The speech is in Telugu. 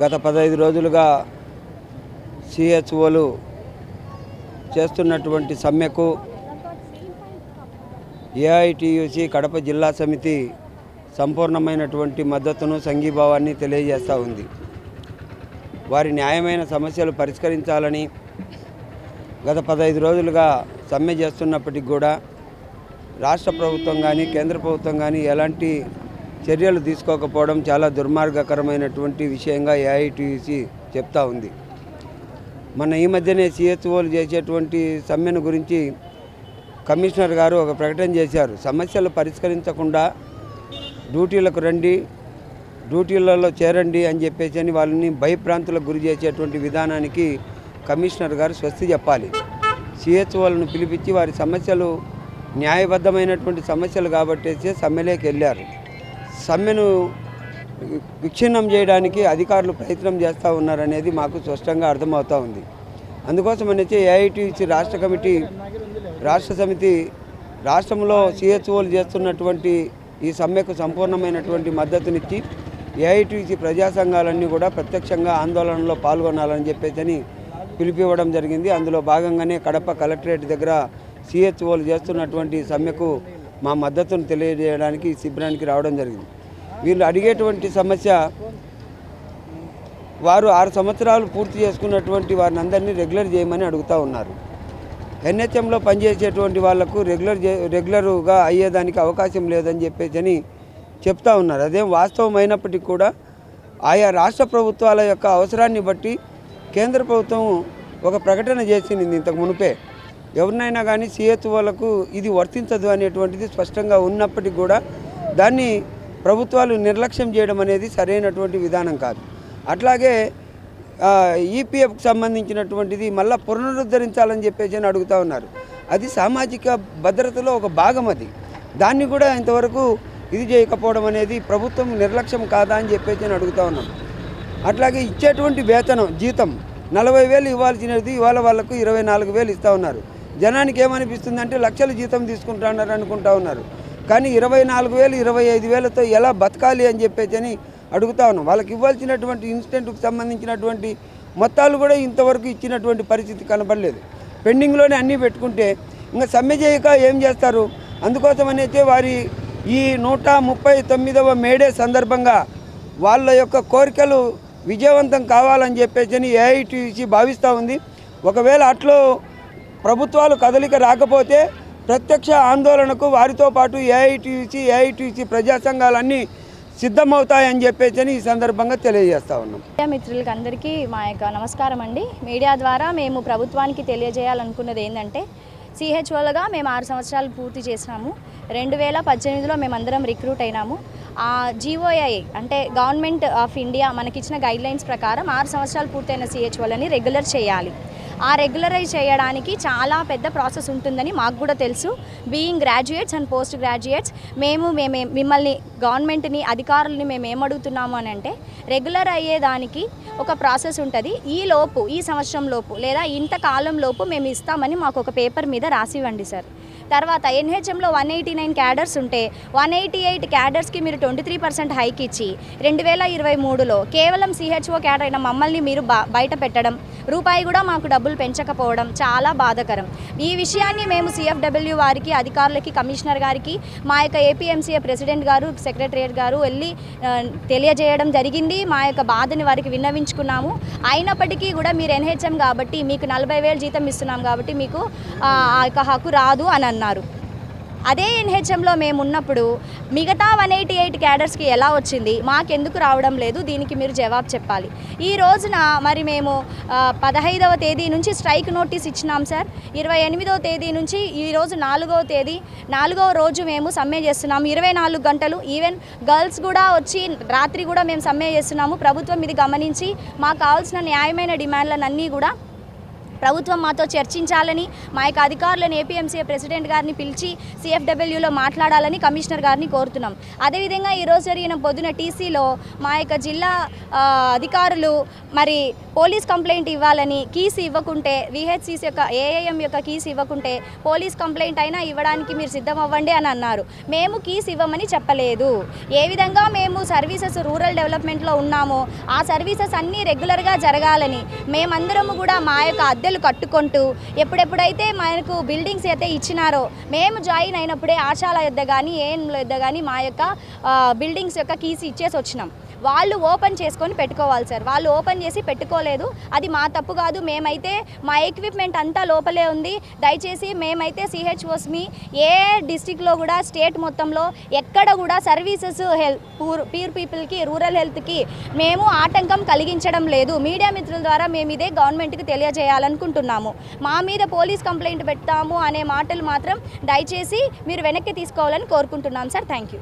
గత పదహైదు రోజులుగా సిహెచ్ఓలు చేస్తున్నటువంటి సమ్మెకు ఏఐటియుసి కడప జిల్లా సమితి సంపూర్ణమైనటువంటి మద్దతును సంఘీభావాన్ని తెలియజేస్తూ ఉంది. వారి న్యాయమైన సమస్యలు పరిష్కరించాలని గత పదహైదు రోజులుగా సమ్మె చేస్తున్నప్పటికి కూడా రాష్ట్ర ప్రభుత్వం కానీ కేంద్ర ప్రభుత్వం కానీ ఎలాంటి చర్యలు తీసుకోకపోవడం చాలా దుర్మార్గకరమైనటువంటి విషయంగా ఏఐటిసి చెప్తా ఉంది. మన ఈ మధ్యనే సిహెచ్ఓలు చేసేటువంటి సమ్మెను గురించి కమిషనర్ గారు ఒక ప్రకటన చేశారు. సమస్యలు పరిష్కరించకుండా డ్యూటీలకు రండి డ్యూటీలలో చేరండి అని చెప్పేసి అని వాళ్ళని భయప్రాంతులకు గురి చేసేటువంటి విధానానికి కమిషనర్ గారు స్వస్తి చెప్పాలి. సిహెచ్ఓలను పిలిపించి వారి సమస్యలు న్యాయబద్ధమైనటువంటి సమస్యలు కాబట్టేసే సమ్మెలోకి వెళ్ళారు. సమ్మెను విచ్ఛిన్నం చేయడానికి అధికారులు ప్రయత్నం చేస్తూ ఉన్నారనేది మాకు స్పష్టంగా అర్థమవుతూ ఉంది. అందుకోసం అనేసి ఏఐటీసీ రాష్ట్ర కమిటీ రాష్ట్ర సమితి రాష్ట్రంలో సిహెచ్ఓలు చేస్తున్నటువంటి ఈ సమ్మెకు సంపూర్ణమైనటువంటి మద్దతునిచ్చి ఏఐటీసీ ప్రజా సంఘాలన్నీ కూడా ప్రత్యక్షంగా ఆందోళనలో పాల్గొనాలని చెప్పేసి పిలిపివ్వడం జరిగింది. అందులో భాగంగానే కడప కలెక్టరేట్ దగ్గర సిహెచ్ఓలు చేస్తున్నటువంటి సమ్మెకు మా మద్దతును తెలియజేయడానికి శిబిరానికి రావడం జరిగింది. వీళ్ళు అడిగేటువంటి సమస్య వారు ఆరు సంవత్సరాలు పూర్తి చేసుకున్నటువంటి వారిని అందరినీ రెగ్యులర్ చేయమని అడుగుతూ ఉన్నారు. ఎన్హెచ్ఎంలో పనిచేసేటువంటి వాళ్ళకు రెగ్యులర్ రెగ్యులర్గా అయ్యేదానికి అవకాశం లేదని చెప్పేసి అని చెప్తా ఉన్నారు. అదేం వాస్తవం అయినప్పటికీ కూడా ఆయా రాష్ట్ర ప్రభుత్వాల యొక్క అవసరాన్ని బట్టి కేంద్ర ప్రభుత్వం ఒక ప్రకటన చేసింది ఇంతకు మునిపే. ఎవరినైనా కానీ సిహెచ్ఓలకు ఇది వర్తించదు అనేటువంటిది స్పష్టంగా ఉన్నప్పటికీ కూడా దాన్ని ప్రభుత్వాలు నిర్లక్ష్యం చేయడం అనేది సరైనటువంటి విధానం కాదు. అట్లాగే ఈపీఎఫ్కి సంబంధించినటువంటిది మళ్ళీ పునరుద్ధరించాలని చెప్పేసి అని అడుగుతూ ఉన్నారు. అది సామాజిక భద్రతలో ఒక భాగం అది. దాన్ని కూడా ఇంతవరకు ఇది చేయకపోవడం అనేది ప్రభుత్వం నిర్లక్ష్యం కాదా అని చెప్పేసి అని అడుగుతూ ఉన్నాం. అట్లాగే ఇచ్చేటువంటి వేతనం జీతం నలభై వేలు ఇవ్వాల్సినది ఇవాళ వాళ్ళకు ఇరవై నాలుగు వేలు ఇస్తూ ఉన్నారు. జనానికి ఏమనిపిస్తుంది అంటే లక్షల జీతం తీసుకుంటున్నారు అనుకుంటా ఉన్నారు. కానీ ఇరవై నాలుగు వేలు ఇరవై ఐదు వేలతో ఎలా బతకాలి అని చెప్పేసి అని అడుగుతా ఉన్నాం. వాళ్ళకి ఇవ్వాల్సినటువంటి ఇన్సిడెంట్కి సంబంధించినటువంటి మొత్తాలు కూడా ఇంతవరకు ఇచ్చినటువంటి పరిస్థితి కనబడలేదు. పెండింగ్లోనే అన్నీ పెట్టుకుంటే ఇంకా సమ్మె చేయక ఏం చేస్తారు? అందుకోసం అయితే వారి ఈ నూట ముప్పై తొమ్మిదవ మేడే సందర్భంగా వాళ్ళ యొక్క కోరికలు విజయవంతం కావాలని చెప్పేసి ఏఐటీసీ భావిస్తూ ఉంది. ఒకవేళ అట్లో ప్రభుత్వాలు కదలిక రాకపోతే ప్రత్యక్ష ఆందోళనకు వారితో పాటు ఏఐటీసీ ఏఐటీసీ ప్రజా సంఘాలన్నీ సిద్ధమవుతాయని చెప్పేసి ఈ సందర్భంగా తెలియజేస్తా ఉన్నాం. మీడియా మిత్రులకి అందరికీ మా యొక్క నమస్కారం అండి. మీడియా ద్వారా మేము ప్రభుత్వానికి తెలియజేయాలనుకున్నది ఏంటంటే సిహెచ్ఓలుగా మేము ఆరు సంవత్సరాలు పూర్తి చేసినాము. రెండు వేల పద్దెనిమిదిలో మేమందరం రిక్రూట్ అయినాము. ఆ జీఓఐ అంటే గవర్నమెంట్ ఆఫ్ ఇండియా మనకిచ్చిన గైడ్లైన్స్ ప్రకారం ఆరు సంవత్సరాలు పూర్తయిన సిహెచ్ఓలని రెగ్యులర్ చేయాలి. ఆ రెగ్యులరైజ్ చేయడానికి చాలా పెద్ద ప్రాసెస్ ఉంటుందని మాకు కూడా తెలుసు. Being graduates and post graduates మేము మేమే మిమ్మల్ని గవర్నమెంట్ని అధికారులని మేము ఏమడుగుతున్నాము అని అంటే రెగ్యులర్ అయ్యేదానికి ఒక ప్రాసెస్ ఉంటుంది. ఈ లోపు ఈ సంవత్సరం లోపు లేదా ఇంతకాలం లోపు మేము ఇస్తామని మాకు ఒక పేపర్ మీద రాసివ్వండి సార్. తర్వాత ఎన్హెచ్ఎంలో వన్ ఎయిటీ నైన్ క్యాడర్స్ ఉంటే వన్ ఎయిటీ ఎయిట్ క్యాడర్స్కి మీరు ట్వంటీ త్రీ పర్సెంట్ హైక్ ఇచ్చి రెండు వేల ఇరవై మూడులో కేవలం సిహెచ్ఓ క్యాడర్ అయిన మమ్మల్ని మీరు బయట పెట్టడం రూపాయి కూడా మాకు డబ్బులు పెంచకపోవడం చాలా బాధకరం. ఈ విషయాన్ని మేము సిఎఫ్డబ్ల్యూ వారికి అధికారులకి కమిషనర్ గారికి మా యొక్క ఏపీఎంసీఏ ప్రెసిడెంట్ గారు సెక్రటరియట్ గారు వెళ్ళి తెలియజేయడం జరిగింది. మా యొక్క బాధని వారికి విన్నవించుకున్నాము. అయినప్పటికీ కూడా మీరు ఎన్హెచ్ఎం కాబట్టి మీకు నలభై వేలు జీతం ఇస్తున్నాం కాబట్టి మీకు ఆ ఆ యొక్క హక్కు రాదు అని అన్నారు. అదే ఎన్హెచ్ఎంలో మేము ఉన్నప్పుడు మిగతా వన్ ఎయిటీ ఎయిట్ క్యాడర్స్కి ఎలా వచ్చింది? మాకెందుకు రావడం లేదు? దీనికి మీరు జవాబు చెప్పాలి. ఈ రోజున మరి మేము పదహైదవ తేదీ నుంచి స్ట్రైక్ నోటీస్ ఇచ్చినాం సార్. ఇరవై ఎనిమిదవ తేదీ నుంచి ఈరోజు నాలుగవ తేదీ నాలుగవ రోజు మేము సమ్మె చేస్తున్నాము. ఇరవై నాలుగు గంటలు ఈవెన్ గర్ల్స్ కూడా వచ్చి రాత్రి కూడా మేము సమ్మె చేస్తున్నాము. ప్రభుత్వం ఇది గమనించి మాకు కావాల్సిన న్యాయమైన డిమాండ్లన్నీ కూడా ప్రభుత్వం మాతో చర్చించాలని మా యొక్క అధికారులను ఏపీఎంసీ ప్రెసిడెంట్ గారిని పిలిచి సిఎఫ్డబ్ల్యూలో మాట్లాడాలని కమిషనర్ గారిని కోరుతున్నాం. అదేవిధంగా ఈరోజు జరిగిన పొద్దున టీసీలో మా యొక్క జిల్లా అధికారులు మరి పోలీస్ కంప్లైంట్ ఇవ్వాలని కీస్ ఇవ్వకుంటే విహెచ్సిస్ యొక్క ఏఐఎం యొక్క కీస్ ఇవ్వకుంటే పోలీస్ కంప్లైంట్ అయినా ఇవ్వడానికి మీరు సిద్ధం అవ్వండి అని అన్నారు. మేము కీస్ ఇవ్వమని చెప్పలేదు. ఏ విధంగా మేము సర్వీసెస్ రూరల్ డెవలప్మెంట్లో ఉన్నామో ఆ సర్వీసెస్ అన్నీ రెగ్యులర్గా జరగాలని మేమందరము కూడా మా యొక్క అద్దె అద్దెలు కట్టుకుంటూ ఎప్పుడెప్పుడైతే మనకు బిల్డింగ్స్ అయితే ఇచ్చినారో మేము జాయిన్ అయినప్పుడే ఆశాల యొద్ద కానీ ఏఎంల యొద్ద కానీ మా యొక్క బిల్డింగ్స్ యొక్క కీస్ ఇచ్చేసి వచ్చినాం. వాళ్ళు ఓపెన్ చేసుకొని పెట్టుకోవాలి సార్. వాళ్ళు ఓపెన్ చేసి పెట్టుకోలేదు. అది మా తప్పు కాదు. మేమైతే మా ఎక్విప్మెంట్ అంతా లోపలే ఉంది. దయచేసి మేమైతే సిహెచ్ఓస్మి ఏ డిస్టిక్లో కూడా స్టేట్ మొత్తంలో ఎక్కడ కూడా సర్వీసెస్ హెల్త్ పూర్ పీర్ పీపుల్కి రూరల్ హెల్త్కి మేము ఆటంకం కలిగించడం లేదు. మీడియా మిత్రుల ద్వారా మేము ఇదే గవర్నమెంట్కి తెలియజేయాలనుకుంటున్నాము. మా మీద పోలీస్ కంప్లైంట్ పెడతాము అనే మాటలు మాత్రం దయచేసి మీరు వెనక్కి తీసుకోవాలని కోరుకుంటున్నాం సార్. Thank you